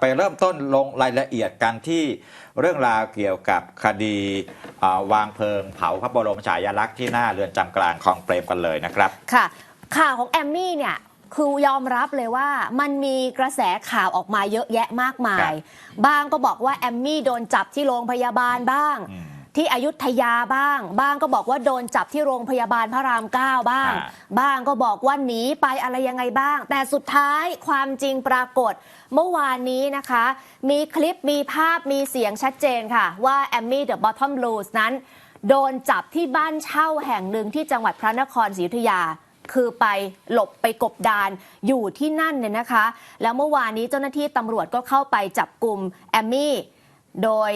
ไปเริ่มต้นลงรายละเอียดกันที่เรื่องราวเกี่ยวกับคดีอ่าวางเพลิงเผาพระบรมฉายาลักษณ์ที่หน้าเรือนจำกลางคลองเปรมกันเลยนะครับค่ะ ข่าวของแอมมี่เนี่ยคือยอมรับเลยว่ามันมีกระแสข่าวออกมาเยอะแยะมากมาครัยบบ้างก็บอกว่าแอมมี่โดนจับที่โรงพยาบาลบ้างอืม ที่อยุธยาบ้าง บ้างก็บอกว่าโดนจับที่โรงพยาบาลพระรามเก้าบ้าง อ่า บ้างก็บอกว่าหนีไปอะไรยังไงบ้าง แต่สุดท้ายความจริงปรากฏ เมื่อวานนี้นะคะ มีคลิปมีภาพมีเสียงชัดเจนค่ะ ว่าแอมมี่เดอะบอททอมบลูสนั้น โดนจับที่บ้านเช่าแห่งหนึ่งที่จังหวัดพระนครศรีอยุธยา คือไปหลบไปกบดานอยู่ที่นั่นเนี่ยนะคะ แล้วเมื่อวานนี้เจ้าหน้าที่ตำรวจก็เข้าไปจับกลุ่มแอมมี่ โดย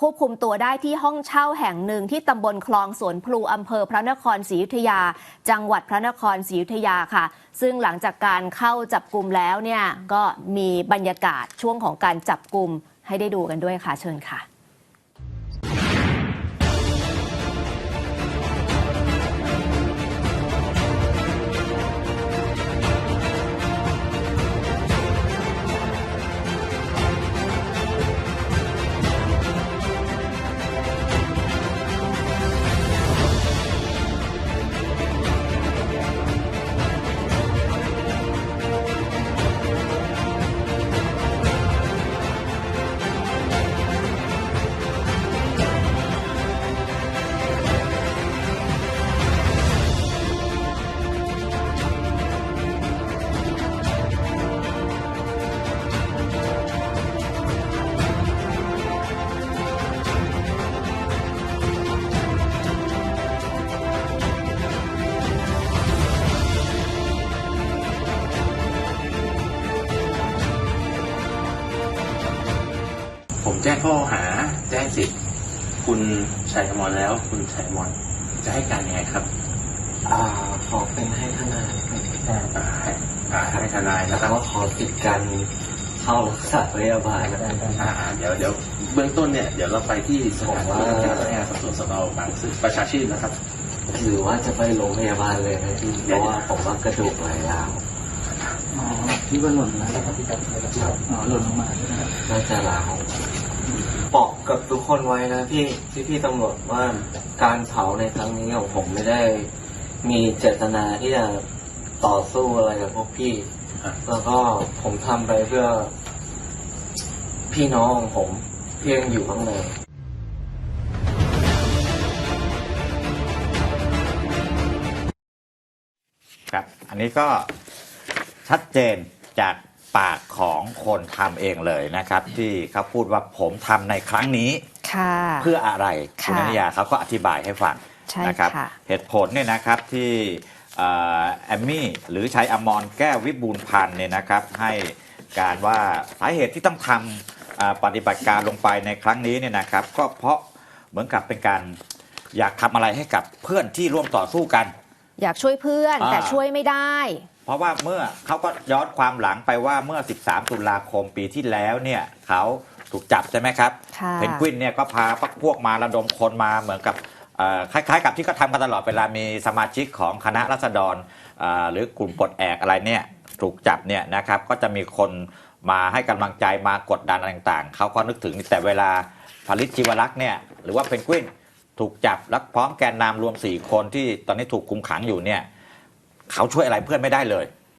ควบคุมตัวได้ที่ห้องเช่าแห่งหนึ่งที่ตำบลคลองสวนพลูอำเภอพระนครศรีอยุธยา จังหวัดพระนครศรีอยุธยาค่ะ ซึ่งหลังจากการเข้าจับกลุ่มแล้วเนี่ยก็มีบรรยากาศช่วงของการจับกลุ่มให้ได้ดูกันด้วยค่ะเชิญค่ะ แจ้งข้อหาแจ้งสิทธิ์คุณชัยอมรแล้ว คุณชัยอมรจะให้การยังไงครับอ่าขอเป็นให้ทนายเป็นอ่าให้อ่าให้ทนายนะคแล้รับวก็ขอสิทธิ์การเข้ารักษาพยาบาลได้ไหมอ่าเดี๋ยวเดี๋ยวเบื้องต้นเนี่ยเดี๋ยวเราไปที่สถานว่าการพนักงานสอบสวนสนบางซื่อประชาชื่นนะครับ หรือว่าจะไปโรงพยาบาลเลยไหมพี่เพราะว่าผมว่ากระดูกไหลยาวอ๋อที่ว่าหล่นมาแล้วครับที่จับไปแล้วครับอ๋อหล่นลงมาใช่ไหมครับน่าจะลาว บอกกับทุกคนไว้นะพี่พี่พี่ตำรวจว่าการเผาในครั้งนี้ของผมไม่ได้ มีเจตนาที่จะต่อสู้อะไรกับพวกพี่ แล้วก็ผมทำไปเพื่อ พี่น้องของผมเพียงอยู่ข้างในครับ อันนี้ก็ชัดเจนจาก ปากของคนทำเองเลยนะครับ ที่เขาพูดว่าผมทำในครั้งนี้ ค่ะ เพื่ออะไรคุณค่ะนันยาเขาก็อธิบายให้ฟังใช่นะครับ ค่ะ เหตุผลเนี่ยนะครับที่เอ่อแอมมี่หรือชัยอมรแก้ววิบูลย์พันธ์เนี่ยนะครับให้การว่าสาเหตุที่ต้องทำอ่าปฏิบัติการลงไปในครั้งนี้เนี่ยนะครับ ก็เพราะเหมือนกับเป็นการอยากทำอะไรให้กับเพื่อนที่ร่วมต่อสู้กัน อยากช่วยเพื่อนอ่า แต่ช่วยไม่ได้เพ ราะว่าเมื่อเขาก็ย้อนความหลังไปว่าเมื่อ 13 ตุลาคมปีที่แล้วเนี่ยเขาถูกจับใช่ไหมครับค่ะเพนกวินเนี่ยก็พาพวกพวกมาระดมคนมาเหมือนกับเอ่อคล้ายๆ กับที่เขาทำกันตลอดเวลามีสมาชิกของคณะรัษฎรเอ่อหรือกลุ่มปลดแอกอะไรเนี่ยถูกจับเนี่ยนะครับก็จะมีคนมาให้กำลังใจมากดดันอะไรต่างๆเขาก็นึกถึงแต่เวลาผลิตชีวรักษ์เนี่ยหรือว่าเพนกวินถูกจับและพร้อมแกนนำรวม 4 คนที่ตอนนี้ถูกคุมขังอยู่เนี่ย เขาช่วยอะไรเพื่อนไม่ได้เลย